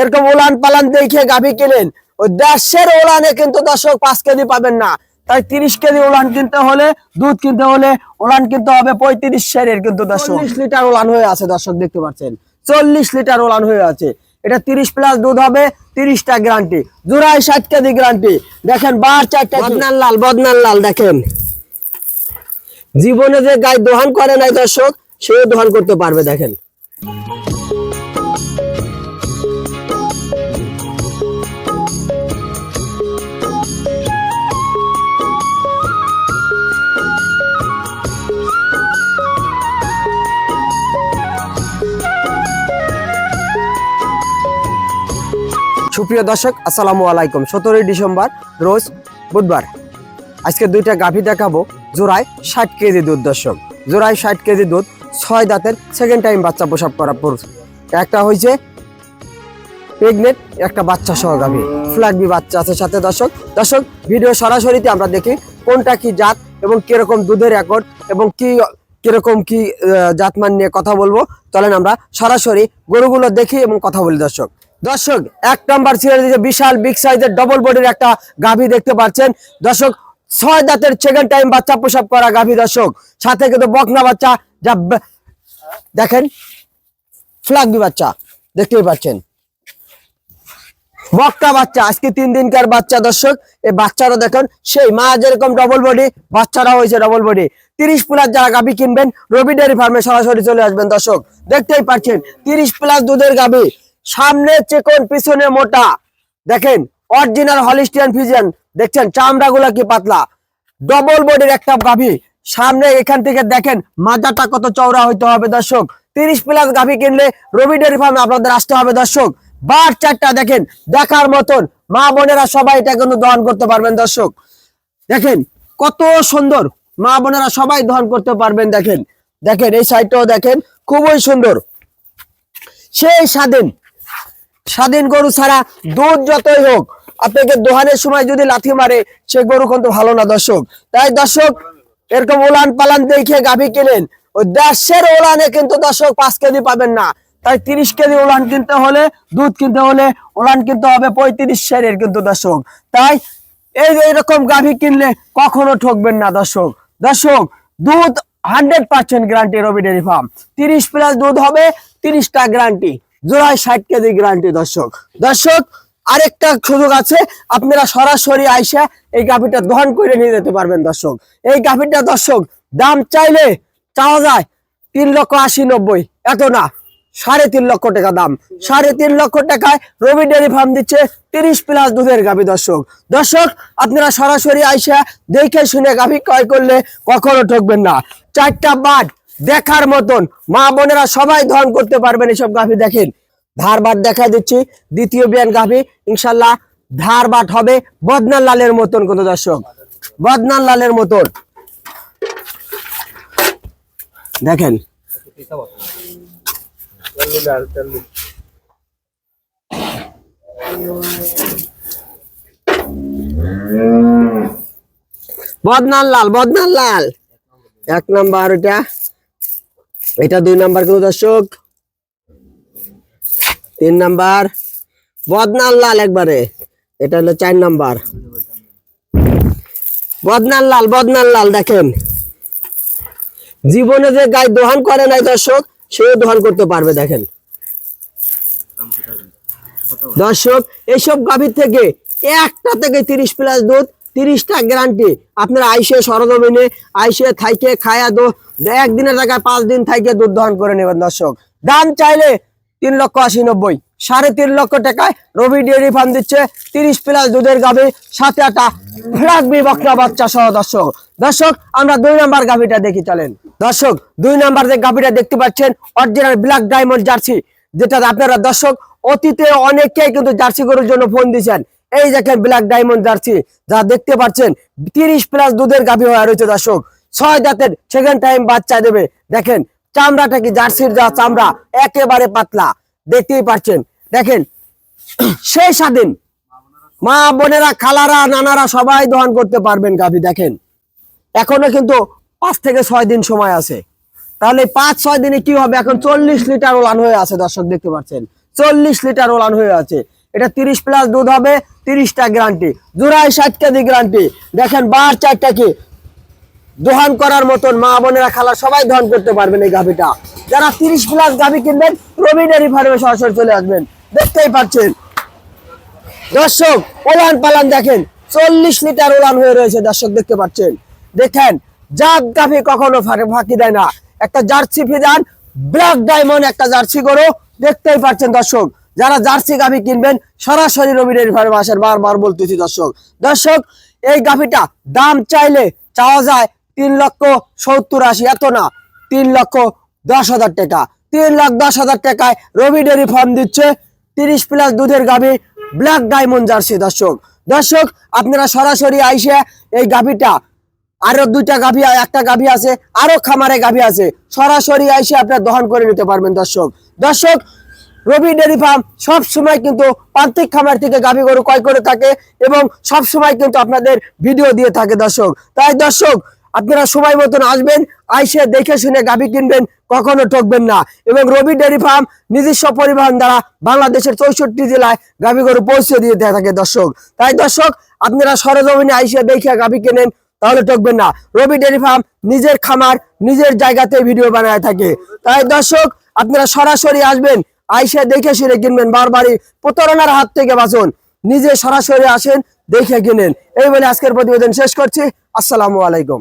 এরকম ওলান পালান দেখে গাভী কিনেন। ওই দেশের ওলানে কিন্তু দর্শক পাঁচ কেজি পাবেন না। তাই তিরিশ কেজি ওলান কিনতে হলে দুধ কিনতে হলে ওলান কিনতে হবে পঁয়ত্রিশ সেরের কিন্তু দর্শক। লিটার ওলান হয়ে আছে দর্শক দেখতে পাচ্ছেন। চল্লিশ লিটার ওলান হয়ে আছে। এটা তিরিশ প্লাস দুধ হবে তিরিশটা গ্যারান্টি জোড়ায় ষাট কেজি গ্যারান্টি দেখেন বার চারটা বদনান লাল বদনাল লাল দেখেন। জীবনে যে গায়ে দোহান করে নাই দর্শক সেও দোহান করতে পারবে দেখেন। সুপ্রিয় দর্শক, আসসালামু আলাইকুম। সতেরোই ডিসেম্বর, রোজ বুধবার। আজকে দুইটা গাভী দেখাবো, জোড়ায় ষাট কেজি দুধ দর্শক। জোড়ায় ষাট কেজি দুধ, ছয় দাঁতের সেকেন্ড টাইম বাচ্চা প্রসাব করা একটা হয়েছে প্রেগনেন্ট একটা বাচ্চা সহ গাভী। ফ্ল্যাগবি বাচ্চা আছে সাথে দর্শক। দর্শক ভিডিও সরাসরিতে আমরা দেখি কোনটা কি জাত এবং কীরকম দুধের রেকর্ড এবং কি, কীরকম কি জাতমান নিয়ে কথা বলব। চলেন আমরা সরাসরি গরুগুলো দেখি এবং কথা বলি দর্শক। দর্শক, এক নাম্বার দিয়েছে বিশাল বিগ সাইজের ডবল বডির একটা গাভী দেখতে পাচ্ছেন। দর্শক, ছয় দাঁতের সেকেন্ড টাইম বাচ্চা প্রসব করা গাভী দর্শক। সাথে কিন্তু বকনা বাচ্চা, যা দেখেন ফ্ল্যাগবি বাচ্চা, দেখতেই পাচ্ছেন। বকটা বাচ্চা, আজকে তিন দিনকার বাচ্চা দর্শক। এই বাচ্চারা দেখেন, সেই মা যেরকম ডবল বডি বাচ্চারা হয়েছে ডবল বডি তিরিশ প্লাস যারা গাভি কিনবেন, রবি ডেয়ারি ফার্মে সরাসরি চলে আসবেন দর্শক। দেখতেই পাচ্ছেন, তিরিশ প্লাস দুধের গাভি। সামনে চেকন, পিছনে মোটা। দেখেন অরিজিনাল হলিস্টিয়ান ফিজিয়ান দেখছেন চামড়া গুলা কি পাতলা। ডবল বডির একটা গাভি। সামনে এখান থেকে দেখেন, মাজাটা কত চওড়া হইতে হবে দর্শক। তিরিশ প্লাস গাভি কিনলে রবি ডেয়ারি ফার্মে আপনাদের আসতে হবে দর্শক। বার চারটা দেখেন, দেখার মতন। মা বোনেরা সবাই এটা কিন্তু দহন করতে পারবেন দর্শক। দেখেন, কত সুন্দর। মা বোনেরা সবাই দহন করতে পারবেন, দেখেন। দেখেন, এই সাইডটাও দেখেন, খুবই সুন্দর। সেই স্বাধীন স্বাধীন গরু ছাড়া দুধ যতই হোক, আপনাকে দোহানের সময় যদি লাথি মারে, সে গরু কিন্তু ভালো না, দর্শক। তাই দর্শক, এরকম ওলান পালান দেখে গাভী কিনেন। ওই দেশের ওলানে কিন্তু দর্শক পাঁচ কেজি পাবেন না। তাই তিরিশ কেজি ওলান কিনতে হলে, দুধ কিনতে হলে ওলান কিনতে হবে পঁয়ত্রিশ সেরের কিন্তু দর্শক। তাই এই এরকম গাভী কিনলে কখনো ঠকবেন না, দর্শক। দর্শক, দুধ hundred percent guarantee Rabi dairy farm. তিরিশ প্লাস দুধ হবে, তিরিশটা গ্যারান্টি জোড়ায় ষাট কেজি গ্যারান্টি দর্শক। দর্শক, আরেকটা সুযোগ আছে, আপনারা সরাসরি আইসা এই গাভীটা দহন করে নিয়ে যেতে পারবেন, দর্শক। এই গাভীটা দর্শক, দাম চাইলে চাওয়া যায় তিন লক্ষ আশি নব্বই, এত না, সাড়ে তিন লক্ষ টাকা দাম। সাড়ে তিন লক্ষ টাকায় রবি ডেয়ারি ফার্ম দিচ্ছে তিরিশ প্লাস দুধের গাভী, দর্শক। দর্শক, আপনারা সরাসরি আইসা দেখে শুনে গাভী ক্রয় করলে কখনো ঠকবেন না। চারটা বাদ দেখার মতন। মা বোনেরা সবাই ধন করতে পারবেন এসব গাভী। দেখেন, ধার বাট দেখা দিচ্ছি। দ্বিতীয় বিয়ান গাভী, ইনশাল্লাহ ধার বাট হবে বদনাল লালের মতন কোন দর্শক? বদনাল লালের মতন। দেখেন। বদনাল লাল বদনাল লাল। এক নাম্বার এটা এটা দুই নাম্বার কোন দর্শক। তিন নাম্বার। বদনাল লাল একবারে। এটা হলো চার নাম্বার। বদনাল লাল বদনাল লাল, দেখেন। জীবনে যে গায়ে দোহান করে নাই দর্শক, সেও দোহান করতে পারবে, দেখেন। দর্শক এইসব গাভীর থেকে একটা থেকে তিরিশ প্লাস দুধ তিরিশটা গ্যারান্টি আপনারা আইসে সরজমিনে, আইসে থাইকে খায়া দো, একদিনের টাকায় পাঁচ দিন থাইকে দুধ দহন করে নেবেন দর্শক। দাম চাইলে তিন লক্ষ আশি নব্বই, সাড়ে তিন লক্ষ টাকায় রবি ডেয়ারি ফার্ম দিচ্ছে, তিরিশ প্লাস দুধের গাভী, সাথে একটা ফ্লাগবি বকরা বাচ্চা সহ দর্শক। দর্শক, আমরা দুই নাম্বার গাভীটা দেখি, চলেন। দর্শক, দুই নাম্বার যে গাভীটা দেখতে পাচ্ছেন অরিজিনাল ব্ল্যাক ডায়মন্ড জার্সি যেটা আপনারা দর্শক, অতীতে অনেকেই কিন্তু জার্সি গরুর জন্য ফোন দিয়েছেন। এই দেখেন ব্ল্যাক ডায়মন্ড জার্সি যা দেখতে পাচ্ছেন, তিরিশ প্লাস দুধের গাভী হয়ে রয়েছে দর্শক। ছয় দাঁতের সেকেন্ড টাইম বাচ্চা দেবে। দেখেন, চামড়াটা কি জার্সির যা চামড়া, একেবারে পাতলা। দেখতেই পাচ্ছেন, দেখেন, সেই স্বাধীন। মা বোনেরা, খালারা, নানারা সবাই দহন করতে পারবেন গাভী, দেখেন। এখনও কিন্তু পাঁচ থেকে ছয় দিন সময় আছে। তাহলে পাঁচ, ছয় দিনে কি হবে? এখন চল্লিশ লিটার ওলান হয়ে আছে দর্শক, দেখতে পাচ্ছেন। চল্লিশ লিটার ওলান হয়ে আছে। এটা তিরিশ প্লাস দুধ হবে, তিরিশটা গ্যারান্টি জোড়ায় ষাট কেজি গ্যারান্টি দেখেন, বার চারটা কি? দোহান করার মতন মা বোনেরা খালা সবাই দহন করতে পারবেন এই গাভিটা। যারা তিরিশ প্লাস গাভি কিনবেন রবি ডেয়ারি ফার্মে সরাসরি চলে আসবেন। দেখতেই পাচ্ছেন। দর্শক, ওলান পালান দেখেন, চল্লিশ লিটার ওলান হয়ে রয়েছে, দর্শক দেখতে পাচ্ছেন। দেখেন, জাত গাভি কখনো ফাঁকি দেয় না। একটা জার্সি ফিদান ব্ল্যাক ডায়মন্ড একটা জার্সি গরু, দেখতেই পাচ্ছেন দর্শক। যারা জার্সি গাভি কিনবেন, সরাসরি রবি ডেয়ারি ফার্মে আসেন বারবার বলতেছি, দর্শক দর্শক, এই গাভিটা দাম চাইলে চাওয়া যায় তিন লক্ষ সত্তর আশি, এত না, তিন লক্ষ দশ হাজার টাকা। তিন লাখ দশ হাজার টাকায় রবি ডেয়ারি ফার্ম দিচ্ছে তিরিশ প্লাস দুধের গাভি, ব্ল্যাক ডায়মন্ড জার্সি, দর্শক। দর্শক, আপনারা সরাসরি আইসে এই গাভিটা, আরও দুইটা গাভি, একটা গাভি আছে, আরও খামারে গাভি আছে, সরাসরি আইসে আপনারা দহন করে নিতে পারবেন, দর্শক। দর্শক রবি ডেয়ারি ফার্ম সব সময় কিন্তু প্রান্তিক খামার থেকে গাভী গরু ক্রয় করে থাকে এবং সব সময় কিন্তু আপনাদের ভিডিও দিয়ে থাকে দর্শক। তাই দর্শক, আপনারা সময় মতন আসবেন, আইসে দেখে শুনে গাভী কিনবেন, কখনো ঠকবেন না। এবং রবি ডেয়ারি ফার্ম নিজস্ব পরিবহন দ্বারা বাংলাদেশের চৌষট্টি জেলায় গাভী গরু পৌঁছে দিয়ে থাকে দর্শক। তাই দর্শক, আপনারা সরজমিনে আইসে দেখে গাভী কেনেন, তাহলে ঠকবেন না। রবি ডেয়ারি ফার্ম নিজের খামার, নিজের জায়গাতে ভিডিও বানায় থাকে। তাই দর্শক, আপনারা সরাসরি আসবেন আইসে দেখে শুনে কিনবেন, বারবারই প্রতারণার হাত থেকে বাঁচুন। নিজে সরাসরি আসেন, দেখে কিনেন। এই বলে আজকের প্রতিবেদন শেষ করছি। আসসালামু আলাইকুম।